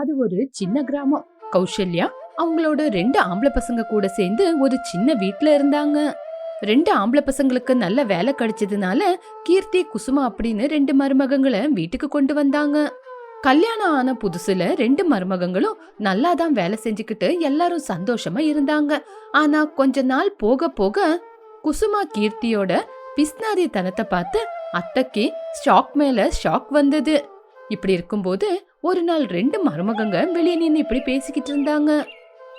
அது ஒரு சின்ன கிராமம். கௌசல்யா அவங்களோட ரெண்டு ஆம்பளை பசங்க கூட சேர்ந்து ஒரு சின்ன வீட்டில் இருந்தாங்க. ரெண்டு ஆம்பளை பசங்களுக்கு நல்ல வேலை கிடைச்சதுனால கீர்த்தி குசுமா அப்படின்னு ரெண்டு மருமகங்களை வீட்டுக்கு கொண்டு வந்தாங்க. கல்யாணம் ஆன புதுசுல ரெண்டு மருமகங்களும் நல்லா தான் வேலை செஞ்சுக்கிட்டு எல்லாரும் சந்தோஷமா இருந்தாங்க. ஆனா கொஞ்ச நாள் போக போக குசுமா கீர்த்தியோட பிஸ்னாரி தனத்தை பார்த்து அத்தைக்கு ஷாக் மேல ஷாக் வந்தது. இப்படி இருக்கும்போது ஒரு நாள் ரெண்டு மருமகங்க வெளியே நின்று இப்படி பேசிக்கிட்டு இருந்தாங்க.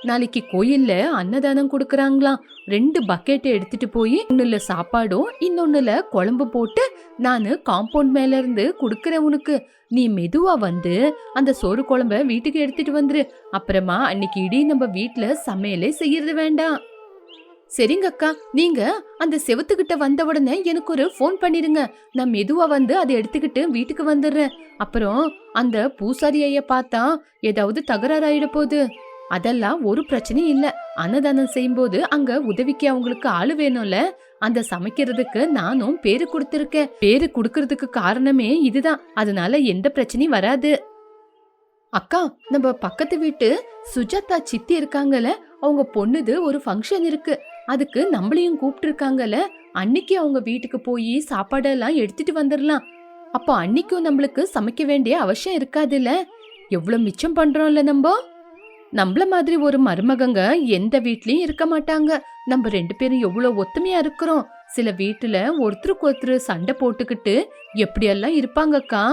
நாளைக்கு கோயில்ல அன்னதானம் கொடுக்கறாங்களாம். ரெண்டு பக்கெட்டை எடுத்துட்டு போய் ஒண்ணுல சாப்பாடும் இன்னொன்னுல குழம்பு போட்டு நான் காம்பவுண்ட் மேல இருந்து குடுக்கறேன் உனக்கு. நீ மெதுவா வந்து அந்த சோறு குழம்ப வீட்டுக்கு எடுத்துட்டு வந்துரு. அப்புறமா அன்னைக்கு இடி நம்ம வீட்டுல சமையலே செய்யறது வேண்டாம். சரிங்க அக்கா நீங்க அந்த செவத்துக்கிட்ட வந்த உடனே எனக்கு ஒரு ஃபோன் பண்ணிருங்க. நான் மெதுவா வந்து அதை எடுத்துக்கிட்டு வீட்டுக்கு வந்துடுறேன். அப்புறம் அந்த பூசாரி ஐய பார்த்தா ஏதாவது தகராறு ஆயிட போகுது. அதெல்லாம் ஒரு பிரச்சனையும் இல்லை. அன்னதானம் செய்யும்போது அங்க உதவிக்கு அவங்களுக்கு ஆளு வேணும்ல. அந்த சமைக்கிறதுக்கு நானும் பேரு கொடுத்துருக்கேன். பேரு கொடுக்கறதுக்கு காரணமே இதுதான். அதனால எந்த பிரச்சனையும் வராது. அக்கா நம்ம பக்கத்து வீட்டு சுஜாதா சித்தி இருக்காங்கல்ல அவங்க பொண்ணுது ஒரு ஃபங்க்ஷன் இருக்கு. அதுக்கு நம்மளையும் கூப்பிட்டுருக்காங்கல்ல அன்னைக்கு அவங்க வீட்டுக்கு போய் சாப்பாடெல்லாம் எடுத்துட்டு வந்துடலாம் அப்போ அன்னைக்கும் நம்மளுக்கு சமைக்க வேண்டிய அவசியம் இருக்காதுல்ல? எவ்வளோ மிச்சம் பண்ணுறோம்ல நம்ம? நம்மள மாதிரி ஒரு மருமகங்க எந்த வீட்லயும் இருக்க மாட்டாங்க. நம்ம ரெண்டு பேரும் எவ்வளோ ஒத்துமையா இருக்கிறோம். சில வீட்டுல ஒருத்தருக்கு ஒருத்தர் சண்டை போட்டுக்கிட்டு எப்படியெல்லாம் இருப்பாங்கக்கா?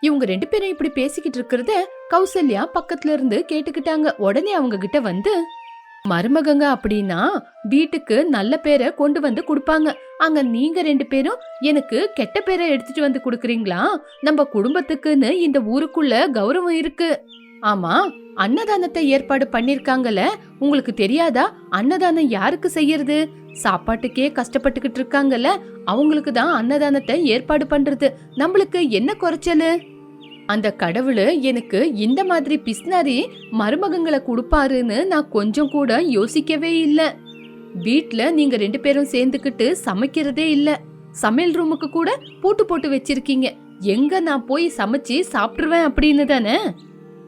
இவங்க ரெண்டு பேரும் இப்படி பேசிக்கிட்டு இருக்கிறத கௌசல்யா பக்கத்துல இருந்து கேட்டுக்கிட்டாங்க. உடனே அவங்க கிட்ட வந்து மருமகங்க அப்படின்னா வீட்டுக்கு நல்ல பேரை கொண்டு வந்து கொடுப்பாங்க. அங்க நீங்க ரெண்டு பேரும் எனக்கு கெட்ட பேரை எடுத்துட்டு வந்து கொடுக்குறீங்களா? நம்ம குடும்பத்துக்குன்னு இந்த ஊருக்குள்ள கௌரவம் இருக்கு. ஆமா அன்னதானத்தை ஏற்பாடு பண்ணிருக்காங்கல்ல. உங்களுக்கு தெரியாதா? அன்னதானம் யாருக்கு செய்யறது? சாப்பாட்டுக்கே கஷ்டப்பட்டுக்கிட்டு இருக்காங்கல்ல. அவங்களுக்கு தான் அன்னதானத்தை ஏற்பாடு பண்றது. நம்மளுக்கு என்ன குறைச்சலு? அந்த கடவுள் எனக்கு இந்த மாதிரி பிஸ்னாரி மருமகங்களை கொடுப்பாருன்னு நான் கொஞ்சம் கூட யோசிக்கவே இல்லை. வீட்டில் நீங்கள் ரெண்டு பேரும் சேர்ந்துக்கிட்டு சமைக்கிறதே இல்லை. சமையல் ரூமுக்கு கூட பூட்டு போட்டு வச்சிருக்கீங்க. எங்க நான் போய் சமைச்சு சாப்பிட்டுருவேன் அப்படின்னு தானே?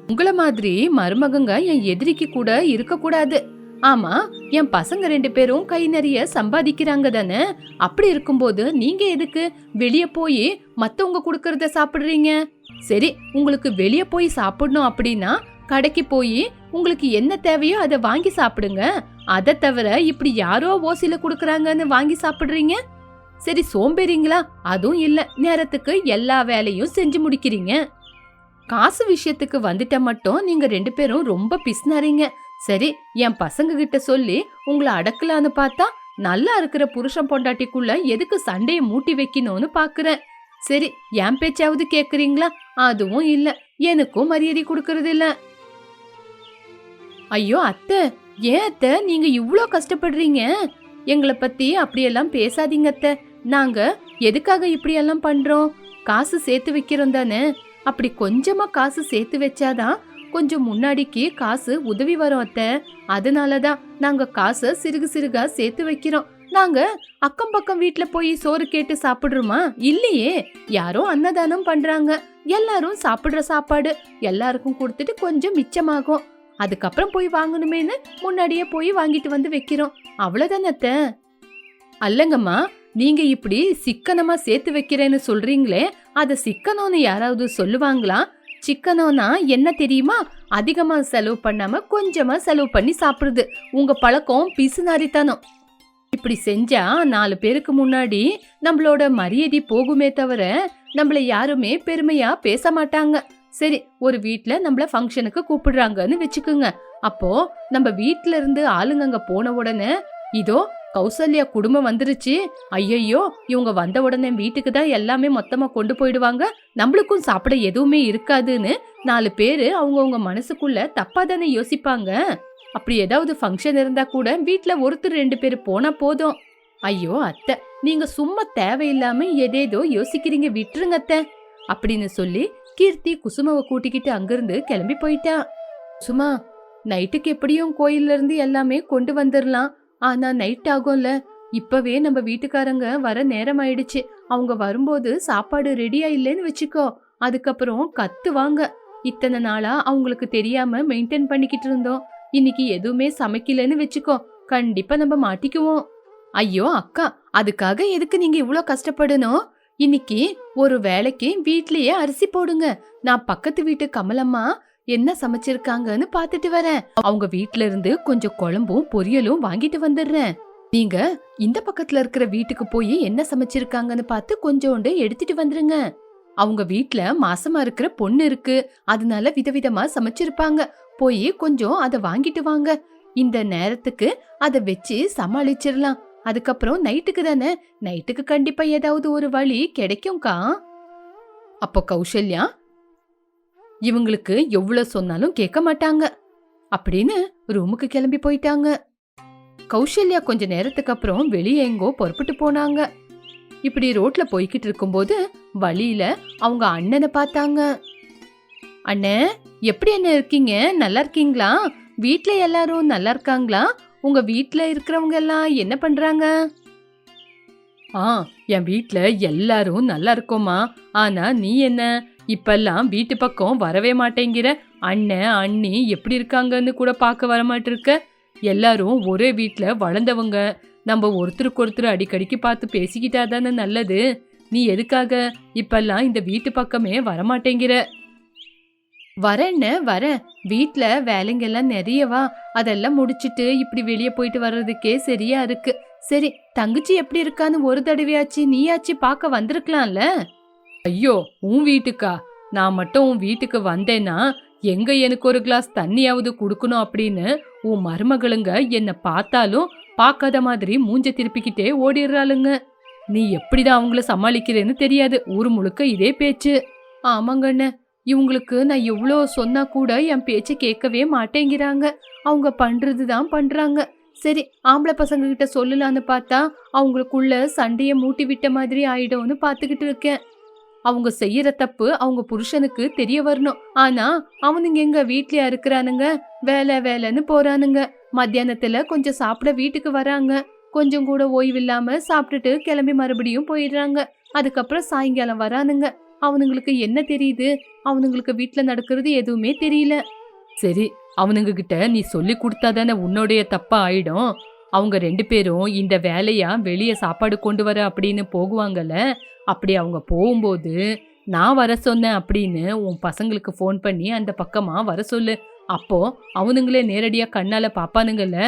உங்களை மாதிரி மருமகங்க என் எதிரிக்கு கூட இருக்கக்கூடாது. ஆமா என் பசங்க ரெண்டு பேரும் கை நிறைய சம்பாதிக்கிறாங்க தானே? அப்படி இருக்கும்போது நீங்க எதுக்கு வெளியே போய் மத்தவங்க கொடுக்கறத சாப்பிடுறீங்க? சரி உங்களுக்கு வெளியே போய் சாப்பிடணும் அப்படின்னா கடைக்கு போய் உங்களுக்கு என்ன தேவையோ அதை வாங்கி சாப்பிடுங்க. அதை தவிர இப்படி யாரோ ஓசில கொடுக்குறாங்கன்னு வாங்கி சாப்பிடுறீங்க? சரி சோம்பேறிங்களா? அதுவும் இல்லை. நேரத்துக்கு எல்லா வேலையும் செஞ்சு முடிக்கிறீங்க. காசு விஷயத்துக்கு வந்துட்ட மட்டும் நீங்க ரெண்டு பேரும் ரொம்ப பிஸ்னாரீங்க சரி என் பசங்க கிட்ட சொல்லி உங்களை அடக்கலான்னு பார்த்தா நல்லா இருக்கிற புருஷன் பொண்டாட்டிக்குள்ள எதுக்கு சண்டையை மூட்டி வைக்கணும்னு பாக்குறேன். சரி என் பேச்சாவது கேக்குறீங்களா? அதுவும் இல்ல. எனக்கும் மரியாதை கொடுக்கறது இல்ல ஐயோ அத்தை. ஏன் அத்தை? நீங்க இவ்வளோ கஷ்டப்படுறீங்க. எங்களை பத்தி அப்படியெல்லாம் பேசாதீங்க அத்தை. நாங்க எதுக்காக இப்படியெல்லாம் பண்றோம்? காசு சேர்த்து வைக்கிறோம் தானே. அப்படி கொஞ்சமா காசு சேர்த்து வச்சாதான் கொஞ்சம் முன்னாடிக்கு காசு உதவி வரும் அத்தை. அதனாலதான் நாங்க காசை சிறுகு சிறுகா சேர்த்து வைக்கிறோம். நாங்க அக்கம் பக்கம் வீட்ல போய் சோறு கேட்டு சாப்பிடுறோமா? இல்லையே. யாரோ அன்னதானம் பண்றாங்க. எல்லாரும் சாப்பிடுற சாப்பாடு எல்லாருக்கும் கொடுத்துட்டு கொஞ்சம் மிச்சமாகும். அதுக்கப்புறம் போய் வாங்கணுமேன்னு முன்னாடியே போய் வாங்கிட்டு வந்து வைக்கிறோம். அவ்வளவுதானத்த அல்லங்கம்மா நீங்க இப்படி சிக்கனமா சேர்த்து வைக்கிறேன்னு சொல்றீங்களே அத சிக்கனம்னு யாராவது சொல்லுவாங்களா? சிக்கனம்னா என்ன தெரியுமா? அதிகமா செலவு பண்ணாம கொஞ்சமா செலவு பண்ணி சாப்பிடுறது. உங்க பழக்கம் பிசுநாரித்தனம். இப்படி செஞ்சா நாலு பேருக்கு முன்னாடி நம்மளோட மரியாதை போகுமே தவிர நம்மள யாருமே பெருமையா பேச மாட்டாங்க. சரி ஒரு வீட்ல நம்மள ஃபங்க்ஷனுக்கு கூப்பிடுறாங்கன்னு வச்சுக்கோங்க. அப்போ நம்ம வீட்ல இருந்து ஆளுங்க அங்க போன உடனே இதோ கௌசல்யா குடும்பம் வந்துருச்சு. ஐயையோ இவங்க வந்த உடனே வீட்டுக்கு தான் எல்லாமே மொத்தமா கொண்டு போயிடுவாங்க. நம்மளுக்கும் சாப்பிட எதுவுமே இருக்காதுன்னு நாலு பேரு அவங்கவுங்க மனசுக்குள்ள தப்பா தானே யோசிப்பாங்க. அப்படி ஏதாவது ஃபங்க்ஷன் இருந்தா கூட வீட்ல ஒருத்தர் ரெண்டு பேர் போனா போதும். ஐயோ அத்தை நீங்க சும்மா தேவையில்லாம எதேதோ யோசிக்கிறீங்க விட்டுருங்க அத்தை அப்படின்னு சொல்லி கீர்த்தி குசுமாவை கூட்டிக்கிட்டு அங்கிருந்து கிளம்பி போயிட்டா. சும்மா நைட்டுக்கு எப்படியும் கோயில்ல இருந்து எல்லாமே கொண்டு வந்துடலாம் ஆனா நைட் ஆகும்ல இப்பவே நம்ம வீட்டுக்காரங்க வர நேரம் ஆயிடுச்சு. அவங்க வரும்போது சாப்பாடு ரெடியா இல்லைன்னு வச்சுக்கோ அதுக்கப்புறம் கத்துவாங்க. இத்தனை நாளா அவங்களுக்கு தெரியாம மெயின்டைன் பண்ணிக்கிட்டு இருந்தோம். இன்னைக்கு எதுவுமே சமைக்கலன்னு வச்சுக்கோ கண்டிப்பா நம்ம மாட்டிக்குவோம். ஐயோ அக்கா அதுக்காக எதுக்கு நீங்க இவ்வளோ கஷ்டப்படணும்? இன்னைக்கு ஒரு வேலைக்கு வீட்லயே அரிசி போடுங்க. நான் பக்கத்து வீட்டு கமலம்மா என்ன சமைச்சிருக்காங்கன்னு பாத்துட்டு வரேன். அவங்க வீட்ல இருந்து கொஞ்சம் குழம்பும் பொரியலும் வாங்கிட்டு வந்துடுறேன். நீங்க இந்த பக்கத்துல இருக்கிற வீட்டுக்கு போய் என்ன சமைச்சிருக்காங்கன்னு பார்த்து கொஞ்சோண்டு எடுத்துட்டு வந்துருங்க. அவங்க வீட்ல மாசமா இருக்கிற பொண்ணு இருக்கு. அதனால விதவிதமா சமைச்சிருப்பாங்க. போய் கொஞ்சம் அதை வாங்கிட்டு வாங்க. இந்த நேரத்துக்கு அதை வச்சு சமாளிச்சிடலாம் அதுக்கப்புறம் நைட்டுக்கு தானே? நைட்டுக்கு கண்டிப்பா ஏதாவது ஒரு வழி கிடைக்கும்க்கா. அப்போ கௌசல்யா இவங்களுக்கு எவ்வளவு சொன்னாலும் கேட்க மாட்டாங்க. அப்படின்னு ரூமுக்கு கிளம்பி போயிட்டாங்க. கௌசல்யா கொஞ்ச நேரத்துக்கு அப்புறம் வெளியே எங்கோ புறப்பட்டு போனாங்க. இப்படி ரோட்ல போய்கிட்டு இருக்கும்போது வழியில அவங்க அண்ணனை பார்த்தாங்க. அண்ணே எப்படி என்ன இருக்கீங்க? நல்லா இருக்கீங்களா? வீட்ல எல்லாரும் நல்லா இருக்காங்களா? உங்க வீட்ல இருக்கிறவங்க எல்லாம் என்ன பண்றாங்க? ஆ என் வீட்ல எல்லாரும் நல்லா இருக்கோமா ஆனா நீ என்ன? இப்பெல்லாம் வீட்டு பக்கம் வரவே மாட்டேங்கிற. அண்ணன் அண்ணி எப்படி இருக்காங்கன்னு கூட பார்க்க வர மாட்டிருக்க எல்லாரும் ஒரே வீட்டில் வளர்ந்தவங்க. நம்ம ஒருத்தருக்கு ஒருத்தர் அடிக்கடிக்கு பார்த்து பேசிக்கிட்டா தானே நல்லது. நீ எதுக்காக இப்பெல்லாம் இந்த வீட்டு பக்கமே வரமாட்டேங்கிற? வரேன்னு வரேன் வீட்டில் வேலைங்கெல்லாம் நிறையவா அதெல்லாம் முடிச்சிட்டு இப்படி வெளியே போயிட்டு வர்றதுக்கே சரியா இருக்கு. சரி தங்கச்சி எப்படி இருக்கான்னு ஒரு தடவையாச்சு நீயாச்சு பார்க்க வந்திருக்கலாம்ல? ஐயோ உன் வீட்டுக்கா? நான் மட்டும் உன் வீட்டுக்கு வந்தேன்னா எங்க எனக்கு ஒரு கிளாஸ் தண்ணியாவது கொடுக்கணும் அப்படின்னு உன் மருமகளுங்க என்னை பார்த்தாலும் பார்க்காத மாதிரி மூஞ்ச திருப்பிக்கிட்டே ஓடிடுறாளுங்க. நீ எப்படிதான் அவங்கள சமாளிக்கிறேன்னு தெரியாது. ஊர் முழுக்க இதே பேச்சு. ஆமாங்கண்ண. இவங்களுக்கு நான் எவ்வளோ சொன்னா கூட என் பேச்சை கேட்கவே மாட்டேங்கிறாங்க. அவங்க பண்றது தான் பண்றாங்க. சரி ஆம்பளை பசங்க கிட்ட சொல்லலான்னு பார்த்தா அவங்களுக்குள்ள சண்டையை மூட்டி விட்ட மாதிரி ஆயிடும்னு பார்த்துக்கிட்டு இருக்கேன். அவங்க செய்யற தப்பு அவங்க புருஷனுக்கு தெரிய வரணும். ஆனா அவனுங்க எங்க வீட்லயா இருக்கிறானுங்க? வேலை வேலைன்னு போறானுங்க. மத்தியானத்துல கொஞ்சம் சாப்பிட வீட்டுக்கு வராங்க. கொஞ்சம் கூட ஓய்வில்லாம சாப்பிட்டுட்டு கிளம்பி மறுபடியும் போயிடுறாங்க. அதுக்கப்புறம் சாயங்காலம் வரானுங்க. அவனுங்களுக்கு என்ன தெரியுது? அவனுங்களுக்கு வீட்டில் நடக்கிறது எதுவுமே தெரியல. சரி அவனுங்க கிட்ட நீ சொல்லி கொடுத்தாதானே உன்னுடைய தப்பா ஆயிடும். அவங்க ரெண்டு பேரும் இந்த வேலையா வெளியே சாப்பாடு கொண்டு வர அப்படின்னு போகுவாங்கல்ல? அப்படி அவங்க போகும்போது நான் வர சொன்னேன் அப்படின்னு உன் பசங்களுக்கு ஃபோன் பண்ணி அந்த பக்கமாக வர சொல்லு. அப்போ அவனுங்களே நேரடியாக கண்ணால் பார்ப்பானுங்கல்ல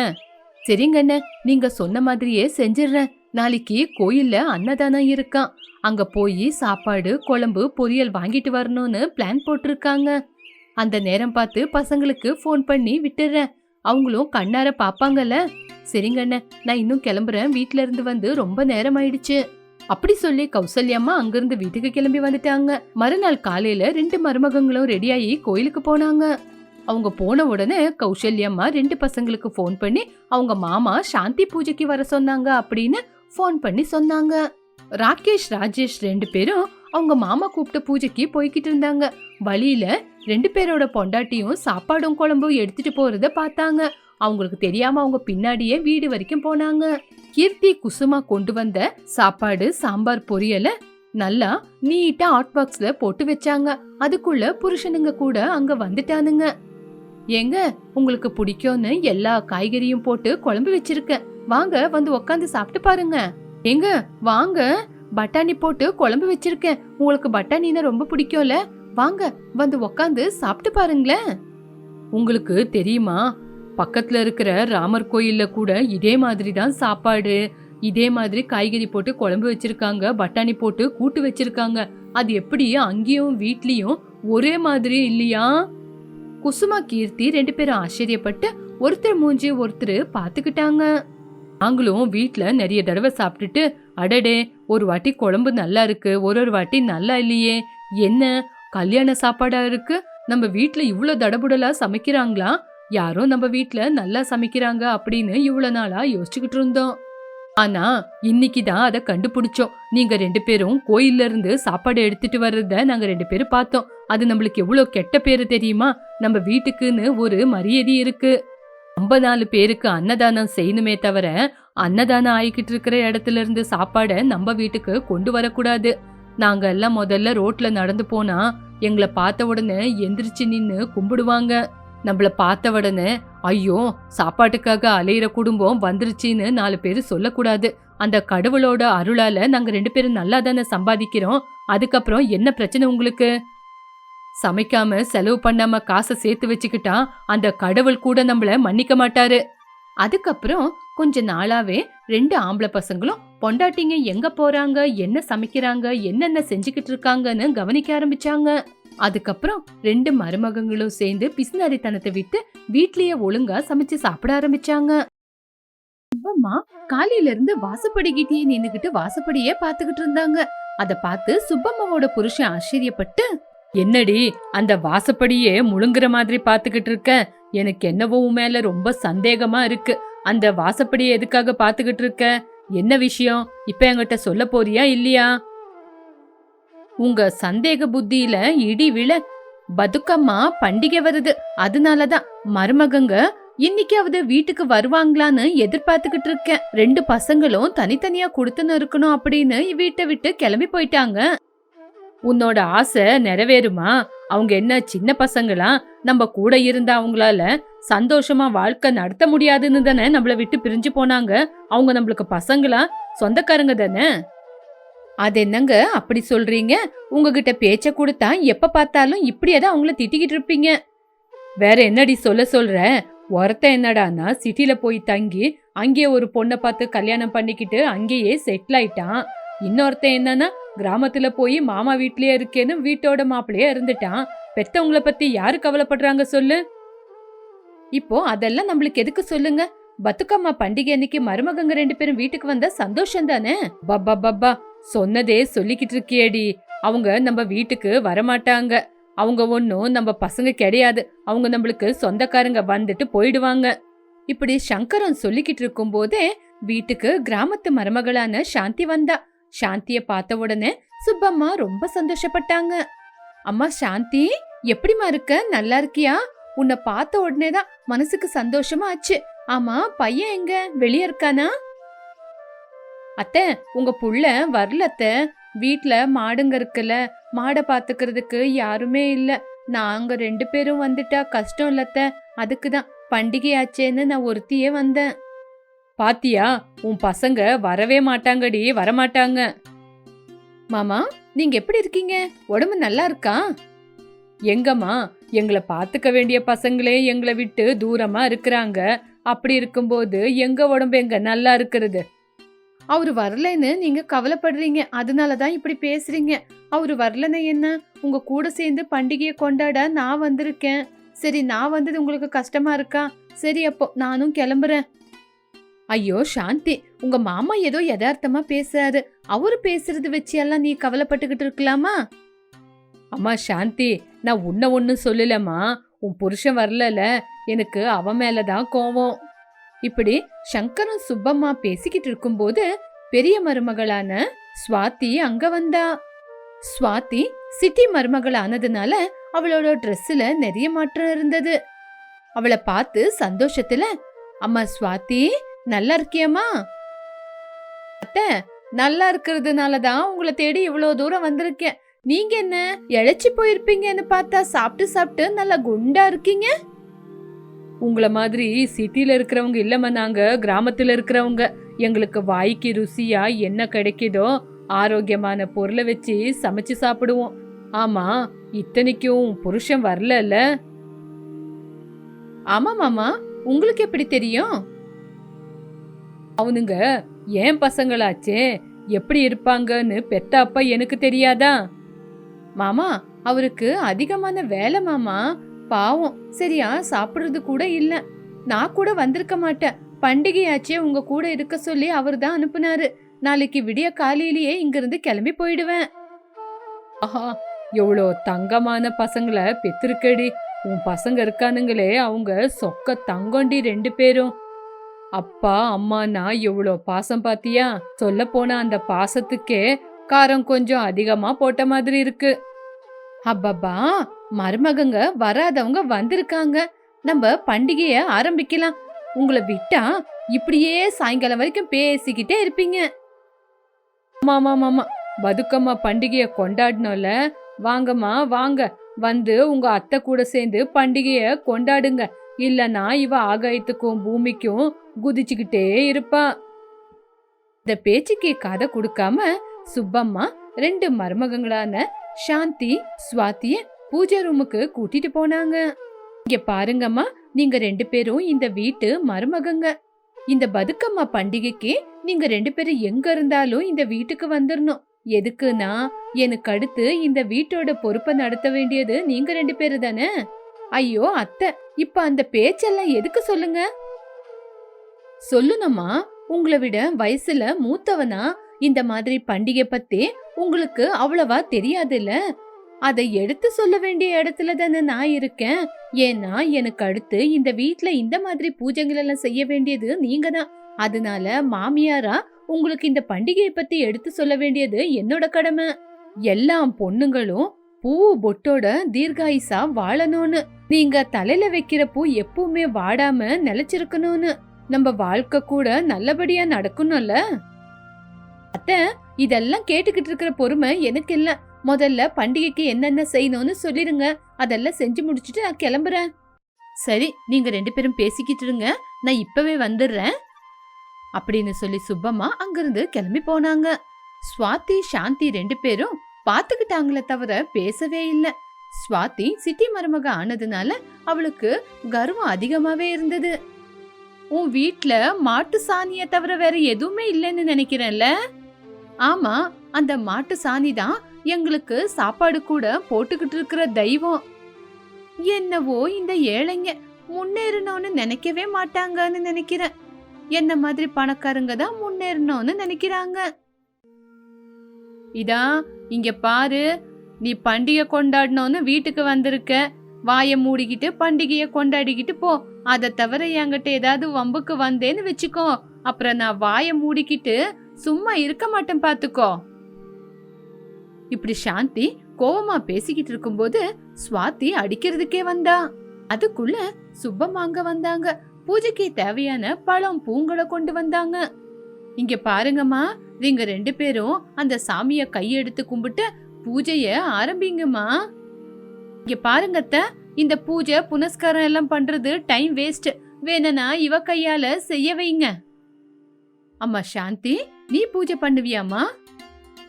சரிங்கண்ண நீங்கள் சொன்ன மாதிரியே செஞ்சிடுறேன். நாளைக்கு கோயில்ல அன்னதானம் இருக்கான் அங்க போய் சாப்பாடு குழம்பு பொரியல் வாங்கிட்டு வரணும்னு பிளான் போட்டிருக்காங்க. அந்த நேரம் பார்த்து பசங்களுக்கு ஃபோன் பண்ணி விட்டுறேன். அவங்களும் கண்ணார பாப்பாங்கல்ல சரிங்கண்ண நான் இன்னும் கிளம்புறேன். வீட்ல இருந்து வந்து ரொம்ப நேரம் ஆயிடுச்சு. அப்படி சொல்லி கௌசல்யம்மா அங்கிருந்து வீட்டுக்கு கிளம்பி வந்துட்டாங்க. மறுநாள் காலையில ரெண்டு மருமகங்களும் ரெடியாகி கோயிலுக்கு போனாங்க. அவங்க போன உடனே கௌசல்யம்மா ரெண்டு பசங்களுக்கு ஃபோன் பண்ணி அவங்க மாமா சாந்தி பூஜைக்கு வர சொன்னாங்க அப்படின்னு ஃபோன் பண்ணி சொன்னாங்க. ராகேஷ் ராஜேஷ் ரெண்டு பேரும் அவங்க மாமா கூப்பிட்ட பூஜைக்கு போய்கிட்டு இருந்தாங்க. வழியில ரெண்டு பேரோட பொண்டாட்டியும் சாப்பாடும் குழம்பும் எடுத்துட்டு போறத பார்த்தாங்க. அவங்களுக்கு தெரியாம அவங்க பின்னாடியே வீடு வரைக்கும் போனாங்க. கீர்த்தி குசுமா கொண்டு வந்த சாப்பாடு சாம்பார் பொரியல நல்லா நீட்டா ஹாட் பாக்ஸ்ல போட்டு வச்சாங்க. அதுக்குள்ள புருஷனுங்க கூட அங்க வந்துட்டானுங்க. ஏங்க உங்களுக்கு பிடிக்கும்னு எல்லா காய்கறியும் போட்டு குழம்பு வச்சிருக்கேன். வாங்க வந்து உக்காந்து சாப்பிட்டு பாருங்க. ஏங்க வாங்க. பட்டாணி போட்டு குழம்பு வச்சிருக்கேன். உங்களுக்கு பட்டாணினா ரொம்ப பிடிக்கும்ல? வாங்க வந்து உக்காந்து சாப்பிட்டு பாருங்களேன். உங்களுக்கு தெரியுமா? பக்கத்துல இருக்கிற ராமர் கோயில்ல கூட இதே மாதிரி தான் சாப்பாடு. இதே மாதிரி காய்கறி போட்டு குழம்பு வச்சிருக்காங்க. பட்டாணி போட்டு கூட்டு வச்சிருக்காங்க. அது எப்படி அங்கேயும் வீட்லயும் ஒரே மாதிரி இல்லையா? குசுமா கீர்த்தி ரெண்டு பேரும் ஆச்சரியப்பட்டு ஒருத்தர் மூஞ்சி ஒருத்தர் பாத்துக்கிட்டாங்க நாங்களும் வீட்டில் நிறைய தடவை சாப்பிட்டுட்டு அடடே ஒரு வாட்டி குழம்பு நல்லா இருக்கு ஒரு ஒரு வாட்டி நல்லா இல்லையே என்ன கல்யாண சாப்பாடா இருக்கு? நம்ம வீட்டில் இவ்வளோ தடபுடலா சமைக்கிறாங்களா? யாரோ நம்ம வீட்டில் நல்லா சமைக்கிறாங்க அப்படின்னு இவ்வளோ நாளா யோசிச்சுக்கிட்டு இருந்தோம். ஆனா இன்னைக்கு தான் அதை கண்டுபிடிச்சோம். நீங்க ரெண்டு பேரும் கோயில்ல இருந்து சாப்பாடு எடுத்துட்டு வர்றத நாங்க ரெண்டு பேரும் பார்த்தோம். அது நம்மளுக்கு எவ்வளோ கெட்ட பேரு தெரியுமா? நம்ம வீட்டுக்குன்னு ஒரு மரியாதை இருக்கு. ரொம்ப நாலு பேருக்கு அன்னதானம் செய்யணுமே தவிர அன்னதானம் ஆயிக்கிட்டு இருக்கிற இடத்துல இருந்து சாப்பாடை நம்ம வீட்டுக்கு கொண்டு வரக்கூடாது. நாங்க எல்லாம் முதல்ல ரோட்ல நடந்து போனா எங்களை பார்த்த உடனே எந்திரிச்சு நின்னு கும்பிடுவாங்க. நம்மள பார்த்த உடனே ஐயோ சாப்பாட்டுக்காக அலையிற குடும்பம் வந்துருச்சுன்னு நாலு பேர் சொல்லக்கூடாது. அந்த கடவுளோட அருளால நாங்க ரெண்டு பேரும் நல்லா தானே சம்பாதிக்கிறோம். அதுக்கப்புறம் என்ன பிரச்சனை உங்களுக்கு? சமைக்காம செலவு பண்ணாம காசை சேர்த்து வச்சுக்கிட்டா அந்த கடவுள் கூட நம்மள மன்னிக்க மாட்டாரு. அதுக்கப்புறம் கொஞ்ச நாளாவே ரெண்டு ஆம்பளை பசங்களும் பொண்டாட்டிங்க எங்க போறாங்க என்ன சமைக்கிறாங்க என்னென்ன செஞ்சுக்கிட்டு இருக்காங்கன்னு கவனிக்க ஆரம்பிச்சாங்க. அதுக்கப்புறம் ரெண்டு மருமகங்களும் சேர்ந்து பிசுநாரித்தனத்தை விட்டு வீட்லயே ஒழுங்கா சமைச்சு சாப்பிட ஆரம்பிச்சாங்க. சுப்பம்மா காலையில இருந்து வாசப்படிக்கிட்டே நின்னுகிட்டு வாசப்படியே பாத்துக்கிட்டு இருந்தாங்க. அத பார்த்து சுப்பம்மாவோட புருஷன் ஆச்சரியப்பட்டு என்னடி அந்த வாசப்படியே முழுங்குற மாதிரி பாத்துக்கிட்டு இருக்க? எனக்கு என்னவோ உன் மேல ரொம்ப சந்தேகமா இருக்கு. அந்த வாசப்படியை எதுக்காக பாத்துக்கிட்டு இருக்க? என்ன விஷயம்? இப்ப என்கிட்ட சொல்ல போறியா இல்லையா? உங்க சந்தேக புத்தியில இடி விழ பதுக்கம்மா பண்டிகை வருது. அதனாலதான் மருமகங்க இன்னைக்காவது வீட்டுக்கு வருவாங்களான்னு எதிர்பார்த்துக்கிட்டு இருக்கேன். ரெண்டு பசங்களும் தனித்தனியா கொடுத்துன்னு இருக்கணும் அப்படின்னு வீட்டை விட்டு கிளம்பி போயிட்டாங்க. உன்னோட ஆசை நிறைவேறுமா? அவங்க என்ன சின்ன பசங்களா? நம்ம கூட இருந்த அவங்களால சந்தோஷமா வாழ்க்கை நடத்த முடியாதுன்னு தானே நம்மள விட்டு பிரிஞ்சு போனாங்க. அவங்க நம்மளுக்கு பசங்களா? சொந்தக்காரங்க தானே? அது என்னங்க அப்படி சொல்றீங்க? உங்ககிட்ட பேச்ச கொடுத்தா எப்ப பார்த்தாலும் இப்படியே தான் அவங்கள திட்டிக்கிட்டு இருப்பீங்க. வேற என்னடி சொல்ல சொல்ற? ஒருத்த என்னடான்னா சிட்டில போய் தங்கி அங்கேயே ஒரு பொண்ணை பார்த்து கல்யாணம் பண்ணிக்கிட்டு அங்கேயே செட்டில் ஆயிட்டான். இன்னொருத்தன் என்னன்னா கிராமத்துல போய் மாமா வீட்லயே இருக்கேன்னு வீட்டோட மாப்பிள்ளையே இருந்துட்டான். பெத்தவங்கள பத்தி யாரு கவலைப்படுறாங்க சொல்லு? இப்போ அதெல்லாம் நம்மளுக்கு எதுக்கு சொல்லுங்க? பத்துக்கம்மா பண்டிகை அன்னைக்கு மருமகங்க ரெண்டு பேரும் வீட்டுக்கு வந்தா சந்தோஷம் தானே பப்பா பப்பா சொன்னதே சொல்லிக்கிட்டு இருக்கியேடி. அவங்க நம்ம வீட்டுக்கு வரமாட்டாங்க. அவங்க ஒன்றும் நம்ம பசங்க கிடையாது. அவங்க நம்மளுக்கு சொந்தக்காரங்க வந்துட்டு போயிடுவாங்க. இப்படி சங்கரன் சொல்லிக்கிட்டு இருக்கும்போதே வீட்டுக்கு கிராமத்து மருமகளான சாந்தி வந்தா. சாந்திய பார்த்த உடனே சுப்பம்மா ரொம்ப சந்தோஷப்பட்டாங்க. அம்மா சாந்தி எப்படிம்மா இருக்க? நல்லா இருக்கியா? உன்னை பார்த்த உடனே தான் மனசுக்கு சந்தோஷமா ஆச்சு. ஆமா பையன் எங்க? வெளியே இருக்கானா? அத்தை உங்க புள்ள வரலத்த வீட்ல மாடுங்க இருக்குல்ல. மாடை பாத்துக்கிறதுக்கு யாருமே இல்ல. நாங்க ரெண்டு பேரும் வந்துட்டா கஷ்டம் இல்லத்த அதுக்கு தான் பண்டிகை ஆச்சேன்னு நான் ஒருத்தியே வந்தேன். பாத்தியா உன் பசங்க வரவே மாட்டாங்கடி வரமாட்டாங்க. மாமா நீங்க எப்படி இருக்கீங்க? உடம்பு நல்லா இருக்கா? எங்கம்மா எங்களை பாத்துக்க வேண்டிய பசங்களே எங்களை விட்டு தூரமா இருக்கிறாங்க. அப்படி இருக்கும்போது எங்க உடம்பு எங்க நல்லா இருக்கிறது? அவரு வரலைன்னு நீங்க கவலைப்படுறீங்க. அதனால தான் இப்படி பேசுறீங்க. அவரு வரலன்னு என்ன? உங்க கூட சேர்ந்து பண்டிகையை கொண்டாட நான் வந்திருக்கேன். சரி நான் வந்தது உங்களுக்கு கஷ்டமா இருக்கா? சரி அப்போ நானும் கிளம்புறேன். ஐயோ சாந்தி உங்க மாமா ஏதோ யதார்த்தமா பேசுறாரு. அவரு பேசுறது வச்சு எல்லாம் நீ கவலைப்பட்டுக்கிட்டு இருக்கலாமா? அம்மா சாந்தி நான் உன்ன ஒண்ணு சொல்லலம்மா. உன் புருஷன் வரலல எனக்கு அவன் மேலதான் கோவம். இப்படி சங்கரும் சுப்பம்மா பேசிக்கிட்டு இருக்கும்போது பெரிய மருமகளான சுவாதி அங்க வந்தா. சுவாதி சிட்டி மருமகள் ஆனதுனால அவளோட ட்ரெஸ்ஸில் நிறைய மாற்றம் இருந்தது. அவளை பார்த்து சந்தோஷத்துல அம்மா சுவாதி நல்லா இருக்கியம்மா? அத்தை நல்லா இருக்கிறதுனால தான் உங்களை தேடி இவ்வளோ தூரம் வந்திருக்கேன். நீங்க என்ன இழைச்சி போயிருப்பீங்கன்னு பார்த்தா சாப்பிட்டு சாப்பிட்டு நல்லா குண்டா இருக்கீங்க? உங்களை மாதிரி சிட்டியில் இருக்கிறவங்க இல்லம்மா நாங்க கிராமத்துல இருக்கிறவங்க. எங்களுக்கு வாய்க்கு ருசியா என்ன கிடைக்குதோ ஆரோக்கியமான பொருளை வச்சு சமைச்சு சாப்பிடுவோம். ஆமா இத்தனைக்கும் புருஷன் வரலல்ல? ஆமா மாமா உங்களுக்கு எப்படி தெரியும்? அவனுங்க ஏன் பசங்களாச்சே? எப்படி இருப்பாங்கன்னு பெத்த அப்பா எனக்கு தெரியாதா? மாமா அவருக்கு அதிகமான வேலை மாமா. பாவம். சரியா சாப்பிடுறது கூட இல்ல. நான் கூட வந்திருக்க மாட்டேன். பண்டிகையாச்சே உங்க கூட இருக்க சொல்லி அவர் தான் அனுப்புனாரு. நாளைக்கு விடிய காலையிலேயே இங்கிருந்து கிளம்பி போயிடுவேன். ஆஹா எவ்வளோ தங்கமான பசங்களை பெத்திருக்கடி. உன் பசங்க இருக்கானுங்களே அவங்க சொக்க தங்கொண்டி ரெண்டு பேரும். அப்பா அம்மானா எவ்வளோ பாசம் பாத்தியா? சொல்ல போன அந்த பாசத்துக்கே காரம் கொஞ்சம் அதிகமா போட்ட மாதிரி இருக்கு. அப்பப்பா மருமகங்க வராதவங்க வந்திருக்காங்க. நம்ம பண்டிகைய ஆரம்பிக்கலாம். உங்களை விட்டா இப்படியே சாயங்காலம் வரைக்கும் பேசிக்கிட்டே இருப்பீங்க. ஆமா ஆமா ஆமா பதுக்கம்மா பண்டிகைய கொண்டாடணும்ல. வாங்கம்மா வாங்க. வந்து உங்க அத்தை கூட சேர்ந்து பண்டிகைய கொண்டாடுங்க. இல்லனா இவ ஆகாயத்துக்கும் பூமிக்கும் குதிச்சுக்கிட்டே இருப்பா. இந்த பேச்சுக்கு கதை கொடுக்காம சுப்பம்மா ரெண்டு மருமகங்களான சாந்தி சுவாத்திய பூஜை ரூமுக்கு கூட்டிட்டு போனாங்க. இங்க பாருங்கம்மா நீங்க ரெண்டு பேரும் இந்த வீட்டு மருமகங்க. இந்த பதுக்கம்மா பண்டிகைக்கு நீங்க ரெண்டு பேரும் எங்க இருந்தாலும் இந்த வீட்டுக்கு வந்துடணும் எதுக்குன்னா எனக்கு அடுத்து இந்த வீட்டோட பொறுப்பை நடத்த வேண்டியது நீங்க ரெண்டு பேரு தானே? ஐயோ அத்தை இப்ப அந்த பேச்செல்லாம் எதுக்கு சொல்லுங்க? சொல்லுனம்மா உங்களை விட வயசுல மூத்தவனா? இந்த மாதிரி பண்டிகை பத்தி உங்களுக்கு அவ்வளவா தெரியாதுல்ல? அதை எடுத்து சொல்ல வேண்டிய இடத்துல தானே நான் இருக்கேன். ஏன்னா எனக்கு அடுத்து இந்த வீட்ல இந்த மாதிரி பூஜைகள் எல்லாம் செய்ய வேண்டியது நீங்க தான். அதனால மாமியாரா உங்களுக்கு இந்த பண்டிகையை பத்தி எடுத்து சொல்ல வேண்டியது என்னோட கடமை. எல்லா பொண்ணுங்களும் பூ பொட்டோட தீர்காயுசா வாழணும்னு. நீங்க தலையில வைக்கிற பூ எப்பவுமே வாடாம நிலைச்சிருக்கணும்னு. நம்ம வாழ்க்கை கூட நல்லபடியா நடக்கணும்ல? அத்தை இதெல்லாம் கேட்டுக்கிட்டு இருக்கிற பொறுமை எனக்கு இல்ல. முதல்ல பண்டிகைக்கு என்னென்ன செய்யணும்னு சொல்லிருங்க. அதெல்லாம் செஞ்சு முடிச்சிட்டு நான் கிளம்புறேன். சரி நீங்க ரெண்டு பேரும் பேசிக்கிட்டு இருங்க. நான் இப்பவே வந்துடுறேன். அப்படின்னு சொல்லி சுப்பம்மா அங்கிருந்து கிளம்பி போனாங்க. சுவாதி சாந்தி ரெண்டு பேரும் பார்த்துக்கிட்டாங்களே தவிர பேசவே இல்லை. ஸ்வாதி சிட்டி மருமக ஆனதுனால அவளுக்கு கர்வம் அதிகமாவே இருந்தது. உன் வீட்ல மாட்டு சாணிய தவிர வேற எதுவுமே இல்லைன்னு நினைக்கிறேன்ல? ஆமா அந்த மாட்டு சாணி தான் எங்களுக்கு சாப்பாடு கூட போட்டுக்கிட்டு இருக்கிற தெய்வம். என்னவோ இந்த ஏழைங்க முன்னேறணும்னு நினைக்கவே மாட்டாங்கன்னு நினைக்கிறேன். என்ன மாதிரி பணக்காரங்க தான் முன்னேறணும்னு நினைக்கிறாங்க. இதா இங்க பாரு. நீ பண்டிகை கொண்டாடணும்னு வீட்டுக்கு வந்திருக்க. வாயை மூடிக்கிட்டு பண்டிகையை கொண்டாடிக்கிட்டு போ. அதை தவிர என்கிட்ட ஏதாவது வம்புக்கு வந்தேன்னு வச்சுக்கோ. அப்புறம் நான் வாயை மூடிக்கிட்டு சும்மா இருக்க மாட்டேன் பார்த்துக்கோ இப்படி சாந்தி கோவமா பேசிக்கிட்டு இருக்கும்போது சுவாதி அடிக்கிறதுக்கே வந்தா. அதுக்குள்ள சுப்பமாங்க வந்தாங்க. பூஜைக்கு தேவையான பழம் பூங்களை கொண்டு வந்தாங்க. இங்க பாருங்கம்மா. நீங்க ரெண்டு பேரும் அந்த சாமிய கையெடுத்து கும்பிட்டு பூஜைய ஆரம்பிங்கம்மா. இங்க பாருங்க அத்தை இந்த பூஜை புனஸ்காரம் எல்லாம் பண்றது டைம் வேஸ்ட் வேணனா இவ கையால செய்ய வைங்க. அம்மா சாந்தி நீ பூஜை பண்ணுவியாம்மா?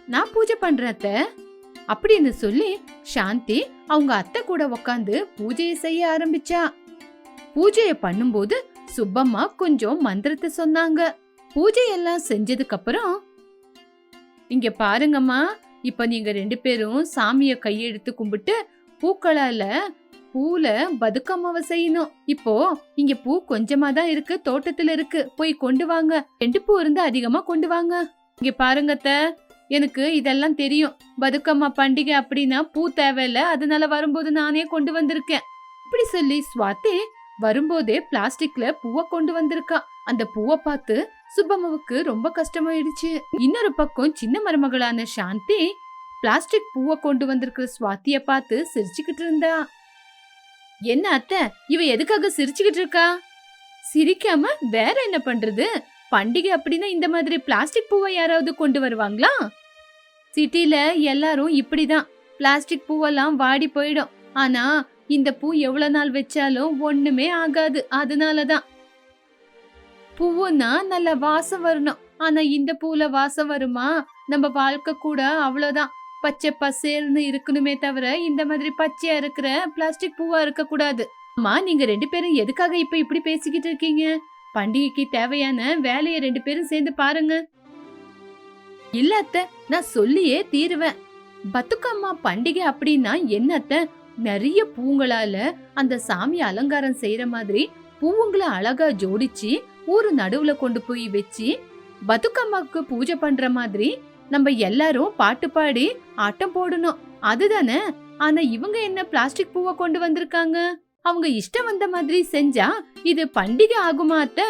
நான் பூஜை பண்றேன் அப்படின்னு சொல்லி சாந்தி அவங்க அத்தை கூட உக்காந்து பூஜையை செய்ய ஆரம்பிச்சா. பூஜையை பண்ணும்போது சுப்பம்மா கொஞ்சம் மந்திரத்தை சொன்னாங்க. பூஜையெல்லாம் செஞ்சதுக்கு அப்புறம் இங்க பாருங்கம்மா. இப்ப நீங்க ரெண்டு பேரும் சாமிய கையெடுத்து கும்பிட்டு பூக்களால பூல பதுக்கம்மாவை செய்யணும். இப்போ இங்க பூ கொஞ்சமா தான் இருக்கு தோட்டத்துல இருக்கு. போய் கொண்டு வாங்க. ரெண்டு பூ இருந்து அதிகமா கொண்டு வாங்க. இங்க பாருங்கத்த எனக்கு இதெல்லாம் தெரியும். பதுக்கம்மா பண்டிகை அப்படின்னா பூ தேவையில்ல. அதனால வரும்போது நானே கொண்டு வந்திருக்கேன். இப்படி சொல்லி சுவாத்தி வரும்போதே பிளாஸ்டிக்ல பூவை கொண்டு வந்திருக்கா. அந்த பூவை பார்த்து சுப்பம்மாவுக்கு ரொம்ப கஷ்டமாயிடுச்சு. இன்னொரு பக்கம் சின்ன மருமகளான சாந்தி பிளாஸ்டிக் பூவை கொண்டு வந்திருக்கிற சுவாத்திய பார்த்து சிரிச்சுக்கிட்டு இருந்தா. என்ன அத்தை இவ எதுக்காக சிரிச்சுக்கிட்டு இருக்கா? சிரிக்காம வேற என்ன பண்றது? பண்டிகை அப்படின்னா இந்த மாதிரி பிளாஸ்டிக் பூவை யாராவது கொண்டு வருவாங்களா? சிட்டில எல்லாரும் இப்படிதான். பிளாஸ்டிக் பூவெல்லாம் வாடி போயிடும். ஆனா இந்த பூ எவ்வளவு நாள் வச்சாலும் ஒண்ணுமே ஆகாது. அதனாலதான். பூவுன்னா நல்ல வாசம் வரணும். ஆனா இந்த பூல வாசம் வருமா? நம்ம வாழ்க்கை கூட அவ்வளவுதான். பச்சை பசேல்னு இருக்கணுமே தவிர இந்த மாதிரி பச்சையா இருக்கிற பிளாஸ்டிக் பூவா இருக்க கூடாது அம்மா நீங்க ரெண்டு பேரும் எதுக்காக இப்ப இப்படி பேசிக்கிட்டு இருக்கீங்க? பண்டிகைக்கு தேவையான வேலையை ரெண்டு பேரும் சேர்ந்து பாருங்க. இல்ல நான் சொல்லியே தீருவேன். பத்துக்கம்மா பண்டிகை அப்படின்னா என்ன அத்தை? நிறைய பூங்களால அந்த சாமி அலங்காரம் செய்யற மாதிரி பூவுங்களை அழகா ஜோடிச்சு ஊரு நடுவுல கொண்டு போய் வச்சு பதுக்கம்மாக்கு பூஜை பண்ற மாதிரி நம்ம எல்லாரும் பாட்டு பாடி ஆட்டம் போடணும். அதுதானே? ஆனா இவங்க என்ன பிளாஸ்டிக் பூவை கொண்டு வந்திருக்காங்க? அவங்க இஷ்டம் வந்த மாதிரி செஞ்சா இது பண்டிகை ஆகுமா அத்த?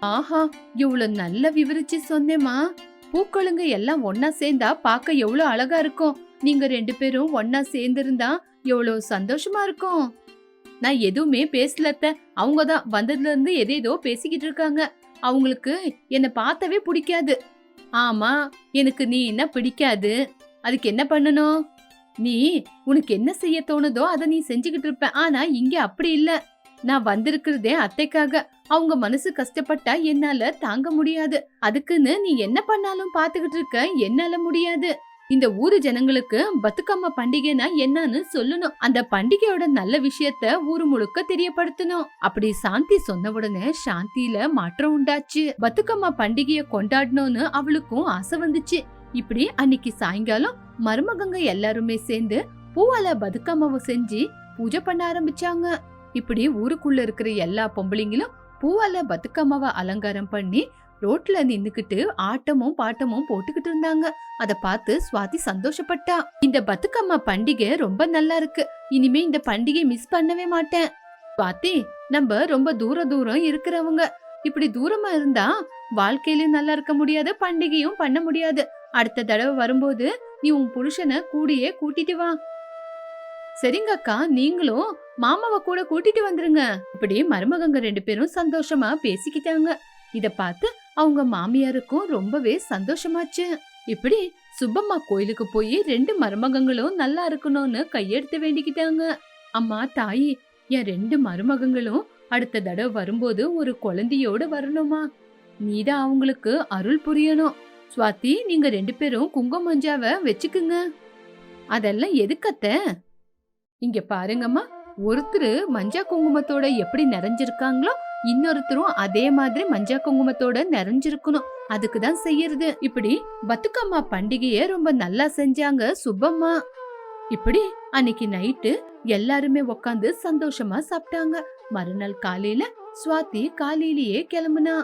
ஆஹா இவ்வளவு நல்ல விவரிச்சு சொன்னேமா பூக்களுங்க எல்லாம் ஒன்னா சேர்ந்தா பார்க்க எவ்வளவு அழகா இருக்கும். நீங்க ரெண்டு பேரும் ஒன்னா சேர்ந்திருந்தா எவ்வளவு சந்தோஷமா இருக்கும். நான் எதுவுமே பேசலத்த. அவங்க தான் வந்ததுல இருந்து எதேதோ பேசிக்கிட்டு இருக்காங்க. அவங்களுக்கு என்னை பார்த்தவே பிடிக்காது. ஆமா எனக்கு நீ என்ன பிடிக்காது. அதுக்கு என்ன பண்ணணும்? நீ உனக்கு என்ன செய்ய தோணுதோ அதை நீ செஞ்சுக்கிட்டு இருப்ப. ஆனா இங்க அப்படி இல்ல. நான் வந்திருக்கிறதே அத்தைக்காக. அவங்க மனசு கஷ்டப்பட்டா என்னால தாங்க முடியாது. அதுக்குன்னு நீ என்ன பண்ணாலும் பாத்துக்கிட்டு இருக்க. என்னால முடியாது. இந்த ஊரு ஜனங்களுக்கு பத்துக்கம்மா பண்டிகைனா என்னன்னு சொல்லணும். அந்த பண்டிகையோட நல்ல விஷயத்த ஊரு முழுக்க தெரியப்படுத்தணும். அப்படி சாந்தி சொன்ன உடனே சாந்தியில மாற்றம் உண்டாச்சு. பத்துக்கம்மா பண்டிகைய கொண்டாடணும்னு அவளுக்கும் ஆசை வந்துச்சு. இப்படி அன்னைக்கு சாயங்காலம் மருமகங்க எல்லாருமே சேர்ந்து பூவால பதுக்கம்மாவை செஞ்சு பூஜை பண்ண ஆரம்பிச்சாங்க. இப்படி ஊருக்குள்ள இருக்கிற எல்லா பொம்பளைங்களும் பூவால பத்துக்கம்மாவை அலங்காரம் பண்ணி ரோட்ல நின்னுக்கிட்டு ஆட்டமும் பாட்டமும் போட்டுக்கிட்டு இருந்தாங்க. அத பார்த்து சுவாதி சந்தோஷப்பட்டா. இந்த பத்துக்கம்மா பண்டிகை ரொம்ப நல்லா இருக்கு. இனிமே இந்த பண்டிகை மிஸ் பண்ணவே மாட்டேன். சுவாதி நம்ம ரொம்ப தூர தூரம் இருக்கிறவங்க. இப்படி தூரமா இருந்தா வாழ்க்கையிலயும் நல்லா இருக்க முடியாது பண்டிகையும் பண்ண முடியாது. அடுத்த தடவை வரும்போது நீ உன் புருஷனை கூடியே கூட்டிட்டு வா. சரிங்க அக்கா நீங்களும் மாமாவை கூட கூட்டிட்டு வந்துருங்க. இப்படி மருமகங்க ரெண்டு பேரும் சந்தோஷமா பேசிக்கிட்டாங்க. இத பார்த்து அவங்க மாமியாருக்கும் ரொம்பவே சந்தோஷமாச்சு. இப்படி சுப்பம்மா கோயிலுக்கு போய் ரெண்டு மருமகங்களும் நல்லா இருக்கணும்னு கையெடுத்து வேண்டிக்கிட்டாங்க. அம்மா தாயி என் ரெண்டு மருமகங்களும் அடுத்த தடவை வரும்போது ஒரு குழந்தையோடு வரணுமா? நீதான் அவங்களுக்கு அருள் புரியணும். சுவாதி நீங்க ரெண்டு பேரும் குங்குமஞ்சாவை வச்சுக்குங்க. அதெல்லாம் எதுக்கத்த இங்க பாருங்கம்மா ஒருத்தர் மஞ்சா குங்குமத்தோட எப்படி நிறைஞ்சிருக்காங்களோ இன்னொருத்தரும் அதே மாதிரி மஞ்சா குங்குமத்தோட நிறைஞ்சிருக்கணும். அதுக்கு தான் செய்யறது. இப்படி பத்துக்கம்மா பண்டிகைய ரொம்ப நல்லா செஞ்சாங்க சுப்பம்மா. இப்படி அன்னைக்கு நைட்டு எல்லாருமே உக்காந்து சந்தோஷமா சாப்பிட்டாங்க. மறுநாள் காலையில சுவாதி காலையிலேயே கிளம்புனா.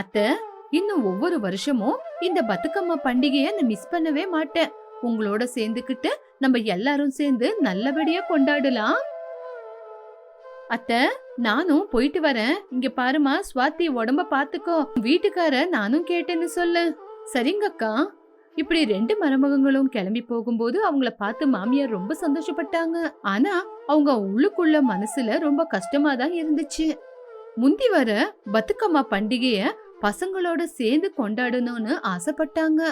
அத்த இன்னும் ஒவ்வொரு வருஷமும் இந்த பத்துக்கம்மா பண்டிகைய நான் மிஸ் பண்ணவே மாட்டேன். உங்களோட சேர்ந்துக்கிட்டு நம்ம எல்லாரும் சேர்ந்து நல்லபடியா கொண்டாடலாம். அத்த நானும் போயிட்டு வரேன். இங்க பாருமா சுவாத்தி உடம்ப பாத்துக்கோ. வீட்டுக்கார நானும் கேட்டேன்னு சொல்லு. சரிங்கக்கா இப்படி ரெண்டு மருமகங்களும் கிளம்பி போகும்போது அவங்கள பார்த்து மாமியார் ரொம்ப சந்தோஷப்பட்டாங்க. ஆனா அவங்க உள்ளுக்குள்ள மனசுல ரொம்ப கஷ்டமா தான் இருந்துச்சு. முந்தி வர பத்துக்கம்மா பண்டிகைய பசங்களோட சேர்ந்து கொண்டாடணும்னு ஆசைப்பட்டாங்க.